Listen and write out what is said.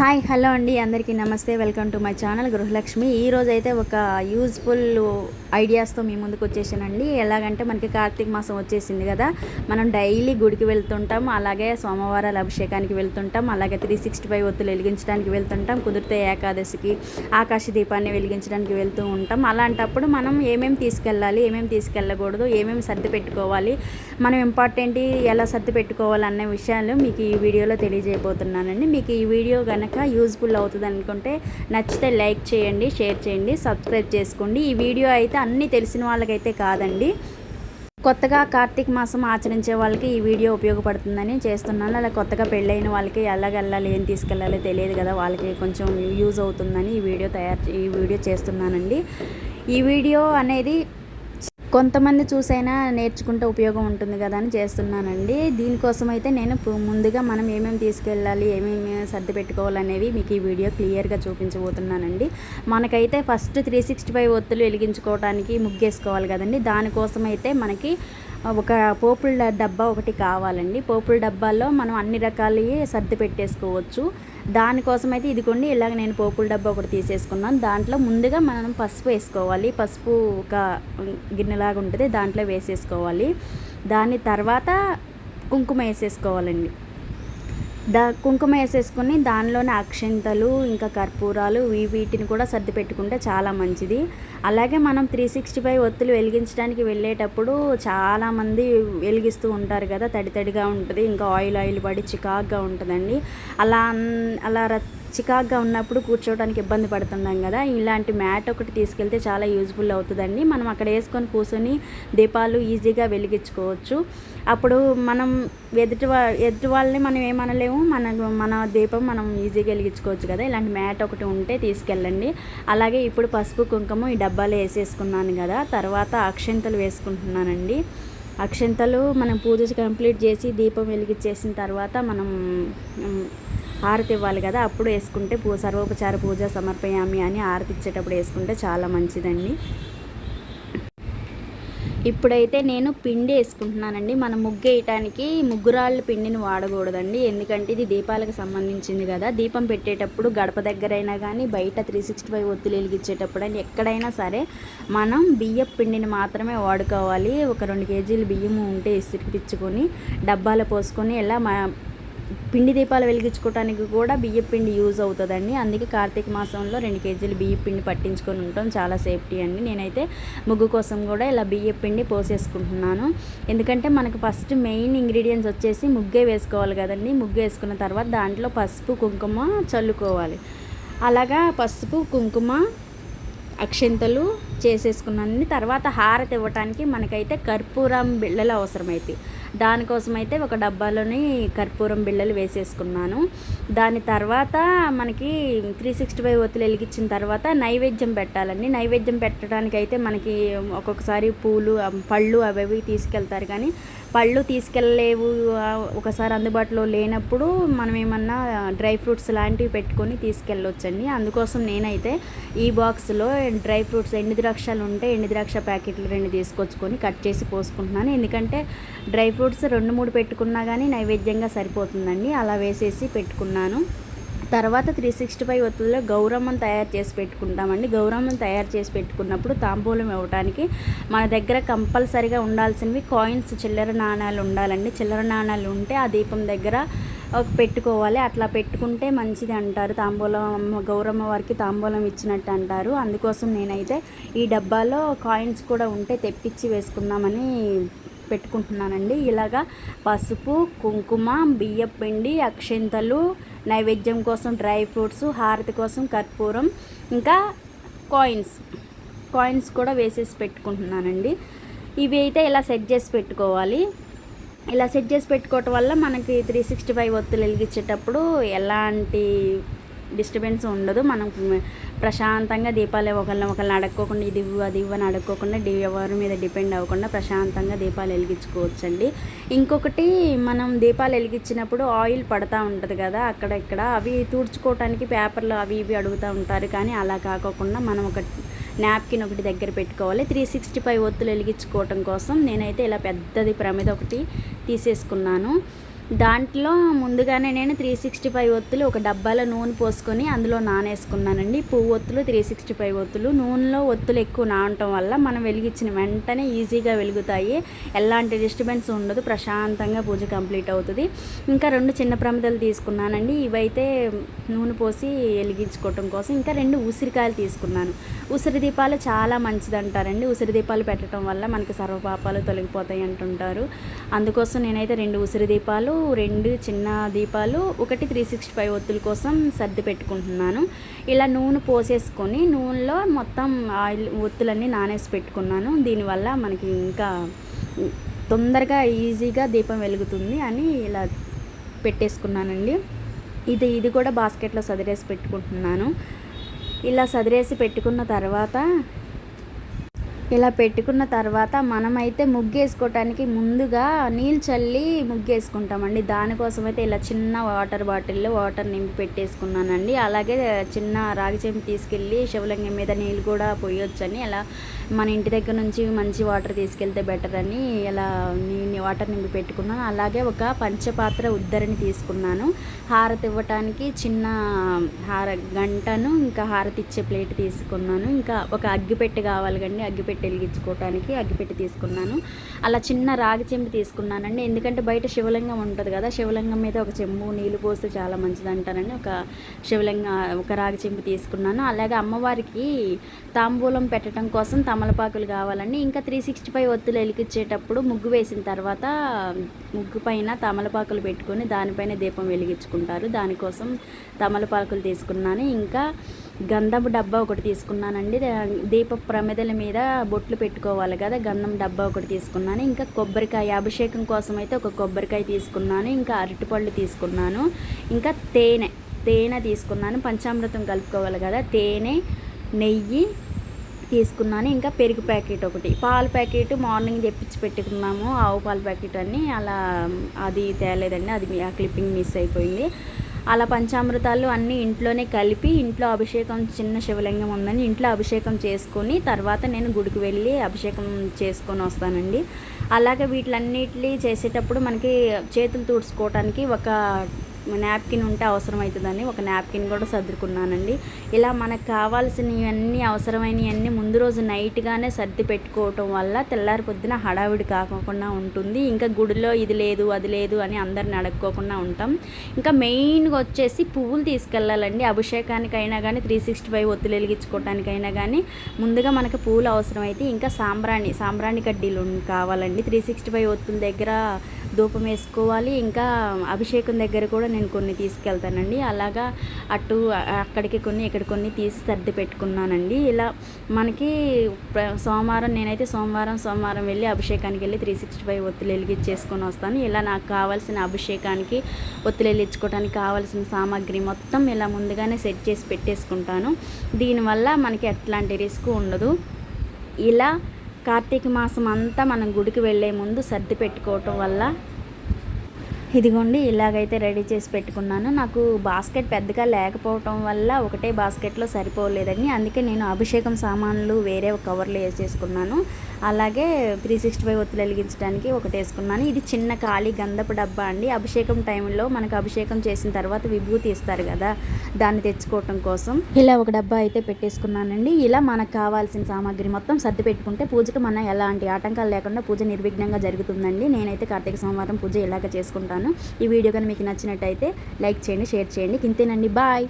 Hi hello అండి. అందరికీ నమస్తే. Welcome to my channel Gruhalakshmi. ఈ అయితే ఒక యూజ్ఫుల్ ఐడియాస్తో మీ ముందుకు వచ్చేసానండి. ఎలాగంటే మనకి కార్తీక మాసం వచ్చేసింది కదా. మనం డైలీ గుడికి వెళ్తుంటాం. అలాగే సోమవారాల అభిషేకానికి వెళ్తుంటాం. అలాగే త్రీ సిక్స్టీ ఫైవ్ ఒత్తులు వెలిగించడానికి వెళ్తుంటాం. కుదిరితే ఏకాదశికి ఆకాశ దీపాన్ని వెలిగించడానికి వెళ్తూ ఉంటాం. అలాంటప్పుడు మనం ఏమేమి తీసుకెళ్ళాలి ఏమేమి తీసుకెళ్ళకూడదు ఏమేమి సర్ది పెట్టుకోవాలి మనం ఇంపార్టెంట్ ఎలా సర్ది పెట్టుకోవాలన్న విషయాలు మీకు ఈ వీడియోలో తెలియజేయబోతున్నానండి. మీకు ఈ వీడియో కనుక యూజ్ఫుల్ అవుతుంది అనుకుంటే నచ్చితే లైక్ చేయండి షేర్ చేయండి సబ్స్క్రైబ్ చేసుకోండి. ఈ వీడియో అయితే అన్నీ తెలిసిన వాళ్ళకైతే కాదండి. కొత్తగా కార్తీక మాసం ఆచరించే వాళ్ళకి ఈ వీడియో ఉపయోగపడుతుందని చేస్తున్నాను. అలా కొత్తగా పెళ్ళైన వాళ్ళకి ఎలాగెళ్ళాలి ఏం తీసుకెళ్ళాలి తెలియదు కదా. వాళ్ళకి కొంచెం యూజ్ అవుతుందని ఈ వీడియో తయారు ఈ వీడియో చేస్తున్నానండి. ఈ వీడియో అనేది కొంతమంది చూసైనా నేర్చుకుంటే ఉపయోగం ఉంటుంది కదా అని చేస్తున్నానండి. దీనికోసం అయితే నేను ముందుగా మనం ఏమేమి తీసుకెళ్ళాలి ఏమేమి సర్ది పెట్టుకోవాలనేవి మీకు ఈ వీడియో క్లియర్గా చూపించబోతున్నానండి. మనకైతే ఫస్ట్ త్రీ సిక్స్టీ ఫైవ్ ఒత్తులు వెలిగించుకోవడానికి ముగ్గేసుకోవాలి కదండి. దానికోసం అయితే మనకి ఒక పోపుల డబ్బా ఒకటి కావాలండి. పోపుల డబ్బాలో మనం అన్ని రకాలవి సర్ది పెట్టేసుకోవచ్చు. దానికోసం అయితే ఇదిగోండి ఇలాగ నేను పోపుల డబ్బా ఒకటి తీసేసుకున్నాను. దాంట్లో ముందుగా మనం పసుపు వేసుకోవాలి. పసుపు ఒక గిన్నెలాగా ఉంటుంది దాంట్లో వేసేసుకోవాలి. దాని తర్వాత కుంకుమ వేసేసుకోవాలండి. దా కుంకుమ వేసేసుకొని దానిలోనే అక్షింతలు ఇంకా కర్పూరాలు వీటిని కూడా సర్ది పెట్టుకుంటే చాలా మంచిది. అలాగే మనం త్రీ సిక్స్టీ ఫైవ్ ఒత్తులు వెలిగించడానికి వెళ్ళేటప్పుడు చాలామంది వెలిగిస్తూ ఉంటారు కదా తడి తడిగా ఉంటుంది ఇంకా ఆయిల్ ఆయిల్ పడి చికాగ్గా ఉంటుందండి. అలా అలా ర- చికాగ్గా ఉన్నప్పుడు కూర్చోవడానికి ఇబ్బంది పడుతున్నాం కదా. ఇలాంటి మ్యాట్ ఒకటి తీసుకెళ్తే చాలా యూజ్ఫుల్ అవుతుందండి. మనం అక్కడ వేసుకొని కూర్చొని దీపాలు ఈజీగా వెలిగించుకోవచ్చు. అప్పుడు మనం ఎదుటి వా ఎదుటి వాళ్ళని మనం ఏమనలేము. మన మన దీపం మనం ఈజీగా వెలిగించుకోవచ్చు కదా. ఇలాంటి మ్యాట్ ఒకటి ఉంటే తీసుకెళ్ళండి. అలాగే ఇప్పుడు పసుపు కుంకుమ ఈ డబ్బాలో వేసేసుకున్నాను కదా తర్వాత అక్షంతలు వేసుకుంటున్నానండి. అక్షంతలు మనం పూజ కంప్లీట్ చేసి దీపం వెలిగించేసిన తర్వాత మనం హారతి ఇవ్వాలి కదా అప్పుడు వేసుకుంటే పూ సర్వోపచార పూజ సమర్పయామి అని హారతి ఇచ్చేటప్పుడు వేసుకుంటే చాలా మంచిదండి. ఇప్పుడైతే నేను పిండి వేసుకుంటున్నానండి. మనం ముగ్గు వేయటానికి ముగ్గురాళ్ళ పిండిని వాడకూడదండి. ఎందుకంటే ఇది దీపాలకు సంబంధించింది కదా. దీపం పెట్టేటప్పుడు గడప దగ్గరైనా కానీ బయట త్రీ సిక్స్టీ ఫైవ్ ఒత్తులు వెలిగించేటప్పుడు అని ఎక్కడైనా సరే మనం బియ్యం పిండిని మాత్రమే వాడుకోవాలి. ఒక రెండు కేజీలు బియ్యము ఉంటే ఇసిరిపించుకొని డబ్బాలో పోసుకొని ఇలా మా పిండి దీపాలు వెలిగించుకోవడానికి కూడా బియ్య పిండి యూజ్ అవుతుందండి. అందుకే కార్తీక మాసంలో రెండు కేజీలు బియ్య పిండి పట్టించుకొని ఉంటాం చాలా సేఫ్టీ అండి. నేనైతే ముగ్గు కోసం కూడా ఇలా బియ్య పిండి పోసేసుకుంటున్నాను. ఎందుకంటే మనకు ఫస్ట్ మెయిన్ ఇంగ్రీడియంట్స్ వచ్చేసి ముగ్గే వేసుకోవాలి కదండి. ముగ్గు వేసుకున్న తర్వాత దాంట్లో పసుపు కుంకుమ చల్లుకోవాలి. అలాగా పసుపు కుంకుమ అక్షింతలు చేసేసుకున్నాను తర్వాత హారతి ఇవ్వటానికి మనకైతే కర్పూరం బిళ్ళలు అవసరమైతే. దానికోసం అయితే ఒక డబ్బాలోని కర్పూరం బిళ్ళలు వేసేసుకున్నాను. దాని తర్వాత మనకి త్రీ సిక్స్టీ ఫైవ్ ఒత్తులు వెలిగించిన తర్వాత నైవేద్యం పెట్టాలండి. నైవేద్యం పెట్టడానికి అయితే మనకి ఒక్కొక్కసారి పూలు పళ్ళు అవి అవి తీసుకెళ్తారు. కానీ పళ్ళు తీసుకెళ్ళలేవు ఒకసారి అందుబాటులో లేనప్పుడు మనం ఏమన్నా డ్రై ఫ్రూట్స్ లాంటివి పెట్టుకొని తీసుకెళ్ళొచ్చండి. అందుకోసం నేనైతే ఈ బాక్స్లో డ్రై ఫ్రూట్స్ ఎండు ద్రాక్షలు ఉంటే ఎండు ద్రాక్ష ప్యాకెట్లు రెండు తీసుకొచ్చుకొని కట్ చేసి పోసుకుంటున్నాను. ఎందుకంటే డ్రై ఫ్రూట్స్ రెండు మూడు పెట్టుకున్నా కానీ నైవేద్యంగా సరిపోతుందండి. అలా వేసేసి పెట్టుకున్నాను. తర్వాత త్రీ సిక్స్టీ ఫైవ్ ఒత్తుల్లో గౌరమ్మం తయారు చేసి పెట్టుకుంటామండి. గౌరమ్మం తయారు చేసి పెట్టుకున్నప్పుడు తాంబూలం ఇవ్వడానికి మన దగ్గర కంపల్సరిగా ఉండాల్సినవి కాయిన్స్ చిల్లర నాణాలు ఉండాలండి. చిల్లర నాణాలు ఉంటే ఆ దీపం దగ్గర పెట్టుకోవాలి. అట్లా పెట్టుకుంటే మంచిది అంటారు. తాంబూలం గౌరమ్మ వారికి తాంబూలం ఇచ్చినట్టు అంటారు. అందుకోసం నేనైతే ఈ డబ్బాలో కాయిన్స్ కూడా ఉంటే తెప్పించి వేసుకుందామని పెట్టుకుంటున్నానండి. ఇలాగా పసుపు కుంకుమ బియ్యం పిండి అక్షింతలు నైవేద్యం కోసం డ్రై ఫ్రూట్స్ హారతి కోసం కర్పూరం ఇంకా కాయిన్స్ కాయిన్స్ కూడా వేసేసి పెట్టుకుంటున్నానండి. ఇవి అయితే ఇలా సెట్ చేసి పెట్టుకోవాలి. ఇలా సెట్ చేసి పెట్టుకోవటం వల్ల మనకి త్రీ సిక్స్టీ ఫైవ్ ఒత్తులు వెలిగించేటప్పుడు ఎలాంటి డిస్టర్బెన్స్ ఉండదు. మనం ప్రశాంతంగా దీపాలు ఒకళ్ళని ఒకళ్ళని అడక్కోకుండా ఇది ఇవ్వు అది ఇవ్వు అని అడక్కోకుండా డి ఎవరి మీద డిపెండ్ అవ్వకుండా ప్రశాంతంగా దీపాలు వెలిగించుకోవచ్చండి. ఇంకొకటి మనం దీపాలు వెలిగించినప్పుడు ఆయిల్ పడతా ఉంటుంది కదా అక్కడ ఇక్కడ అవి తుడుచుకోవటానికి పేపర్లు అవి ఇవి అడుగుతూ ఉంటారు. కానీ అలా కాకోకుండా మనం ఒక నాప్కిన్ ఒకటి దగ్గర పెట్టుకోవాలి. త్రీ సిక్స్టీ ఫైవ్ ఒత్తులు వెలిగించుకోవటం కోసం నేనైతే ఇలా పెద్దది ప్రమిద ఒకటి తీసేసుకున్నాను. దాంట్లో ముందుగానే నేను త్రీ సిక్స్టీ ఫైవ్ ఒత్తులు ఒక డబ్బాలో నూనె పోసుకొని అందులో నానేసుకున్నానండి. పువ్వు ఒత్తులు త్రీ సిక్స్టీ ఫైవ్ ఒత్తులు. నూనెలో ఒత్తులు ఎక్కువ నానటం వల్ల మనం వెలిగించిన వెంటనే ఈజీగా వెలుగుతాయి. ఎలాంటి డిస్టర్బెన్స్ ఉండదు. ప్రశాంతంగా పూజ కంప్లీట్ అవుతుంది. ఇంకా రెండు చిన్న ప్రమిదలు తీసుకున్నానండి. ఇవైతే నూనె పోసి వెలిగించుకోవటం కోసం ఇంకా రెండు ఉసిరికాయలు తీసుకున్నాను. ఉసిరి దీపాలు చాలా మంచిది అంటారండి ఉసిరి దీపాలు పెట్టడం వల్ల మనకి సర్వపాపాలు తొలగిపోతాయి అంటుంటారు. అందుకోసం నేనైతే రెండు ఉసిరి దీపాలు రెండు చిన్న దీపాలు ఒకటి త్రీ సిక్స్టీ ఫైవ్ ఒత్తుల కోసం సర్ది పెట్టుకుంటున్నాను. ఇలా నూనె పోసేసుకొని నూనెలో మొత్తం ఆయిల్ ఒత్తులన్నీ నానేసి పెట్టుకున్నాను. దీనివల్ల మనకి ఇంకా తొందరగా ఈజీగా దీపం వెలుగుతుంది అని ఇలా పెట్టేసుకున్నానండి. ఇది ఇది కూడా బాస్కెట్లో సదిరేసి పెట్టుకుంటున్నాను. ఇలా సదిరేసి పెట్టుకున్న తర్వాత ఇలా పెట్టుకున్న తర్వాత మనమైతే ముగ్గేసుకోవటానికి ముందుగా నీళ్ళు చల్లి ముగ్గేసుకుంటామండి. దానికోసం అయితే ఇలా చిన్న వాటర్ బాటిల్లో వాటర్ నింపి పెట్టేసుకున్నానండి. అలాగే చిన్న రాగి చెంపు తీసుకెళ్ళి శివలింగం మీద నీళ్ళు కూడా పోయొచ్చని అలా మన ఇంటి దగ్గర నుంచి మంచి వాటర్ తీసుకెళ్తే బెటర్ అని ఇలా నేను వాటర్ నింపి పెట్టుకున్నాను. అలాగే ఒక పంచపాత్ర ఉద్దరిని తీసుకున్నాను. హారతి ఇవ్వటానికి చిన్న హార గంటను ఇంకా హారతి ఇచ్చే ప్లేట్ తీసుకున్నాను. ఇంకా ఒక అగ్గిపెట్టి కావాలి కండి అగ్గిపెట్టి వెలిగించుకోవటానికి అగ్గిపెట్టి తీసుకున్నాను. అలా చిన్న రాగి చెంబు తీసుకున్నానండి. ఎందుకంటే బయట శివలింగం ఉంటుంది కదా శివలింగం మీద ఒక చెంబు నీళ్ళు పోస్తే చాలా మంచిది అంటారని ఒక శివలింగ ఒక రాగి చెంబు తీసుకున్నాను. అలాగే అమ్మవారికి తాంబూలం పెట్టడం కోసం తమలపాకులు కావాలండి. ఇంకా త్రీ సిక్స్టీ ఫైవ్ ఒత్తులు వెలిగించేటప్పుడు ముగ్గు వేసిన తర్వాత ముగ్గు పైన తమలపాకులు పెట్టుకొని దానిపైన దీపం వెలిగించుకుంటారు. దానికోసం తమలపాకులు తీసుకున్నాను. ఇంకా గంధం డబ్బా ఒకటి తీసుకున్నానండి. దీప ప్రమిదల మీద బొట్లు పెట్టుకోవాలి కదా గంధం డబ్బా ఒకటి తీసుకున్నాను. ఇంకా కొబ్బరికాయ అభిషేకం కోసం అయితే ఒక కొబ్బరికాయ తీసుకున్నాను. ఇంకా అరటిపళ్ళు తీసుకున్నాను. ఇంకా తేనె తేనె తీసుకున్నాను. పంచామృతం కలుపుకోవాలి కదా తేనె నెయ్యి తీసుకున్నాను. ఇంకా పెరుగు ప్యాకెట్ ఒకటి. పాల ప్యాకెట్ మార్నింగ్ తెప్పించి పెట్టుకున్నాము. ఆవు పాల ప్యాకెట్ అని అలా అది తేలేదండి. అది ఆ క్లిప్పింగ్ మిస్ అయిపోయింది. అలా పంచామృతాలు అన్నీ ఇంట్లోనే కలిపి ఇంట్లో అభిషేకం చిన్న శివలింగం ఉందని ఇంట్లో అభిషేకం చేసుకొని తర్వాత నేను గుడికి వెళ్ళి అభిషేకం చేసుకొని వస్తానండి. అలాగే వీటిలన్నిటి చేసేటప్పుడు మనకి చేతులు తుడుచుకోవటానికి ఒక నాప్కిన్ ఉంటే అవసరమవుతుందని ఒక నాప్కిన్ కూడా సర్దుకున్నానండి. ఇలా మనకు కావాల్సినవన్నీ అవసరమైనవన్నీ ముందు రోజు నైట్గానే సర్ది పెట్టుకోవటం వల్ల తెల్లారి పొద్దున హడావిడి కాకుండా ఉంటుంది. ఇంకా గుడిలో ఇది లేదు అది లేదు అని అందరిని అడుక్కోకుండా ఉంటాం. ఇంకా మెయిన్గా వచ్చేసి పువ్వులు తీసుకెళ్ళాలండి. అభిషేకానికైనా కానీ త్రీ సిక్స్టీ ఫైవ్ ఒత్తులు వెలిగించుకోవటానికైనా కానీ ముందుగా మనకు పువ్వులు అవసరమైతే ఇంకా సాంబ్రాణి సాంబ్రాణి కడ్డీలు కావాలండి. త్రీ సిక్స్టీ ఫైవ్ ఒత్తుల దగ్గర ధూపం వేసుకోవాలి. ఇంకా అభిషేకం దగ్గర కూడా నేను కొన్ని తీసుకెళ్తానండి. అలాగా అటు అక్కడికి కొన్ని ఇక్కడ కొన్ని తీసి సర్ది పెట్టుకున్నానండి. ఇలా మనకి సోమవారం నేనైతే సోమవారం సోమవారం వెళ్ళి అభిషేకానికి వెళ్ళి త్రీ సిక్స్టీ ఫైవ్ ఒత్తులు వెలిగించేసుకొని వస్తాను. ఇలా నాకు కావాల్సిన అభిషేకానికి ఒత్తులు వెలిగించుకోవడానికి కావాల్సిన సామాగ్రి మొత్తం ఇలా ముందుగానే సెట్ చేసి పెట్టేసుకుంటాను. దీనివల్ల మనకి ఎట్లాంటి రిస్క్ ఉండదు. ఇలా కార్తీక మాసం అంతా మనం గుడికి వెళ్ళే ముందు సర్ది పెట్టుకోవటం వల్ల ఇదిగోండి ఇలాగైతే రెడీ చేసి పెట్టుకున్నాను. నాకు బాస్కెట్ పెద్దగా లేకపోవటం వల్ల ఒకటే బాస్కెట్లో సరిపోలేదని అందుకే నేను అభిషేకం సామాన్లు వేరే ఒక కవర్లో వేసేసుకున్నాను. అలాగే త్రీ సిక్స్టీ ఫైవ్ ఒత్తులు వెలిగించడానికి ఒకటి వేసుకున్నాను. ఇది చిన్న ఖాళీ గంధపు డబ్బా అండి. అభిషేకం టైంలో మనకు అభిషేకం చేసిన తర్వాత విభూతి ఇస్తారు కదా దాన్ని తెచ్చుకోవటం కోసం. ఇలా ఒక డబ్బా అయితే పెట్టేసుకున్నానండి. ఇలా మనకు కావాల్సిన సామాగ్రి మొత్తం సర్ది పెట్టుకుంటే పూజకు మన ఎలాంటి ఆటంకాలు లేకుండా పూజ నిర్విఘ్నంగా జరుగుతుందండి. నేనైతే కార్తీక సోమవారం పూజ ఇలాగ చేసుకుంటాను. ఈ వీడియో కానీ మీకు నచ్చినట్టయితే లైక్ చేయండి షేర్ చేయండి. ఇంతేనండి. బాయ్.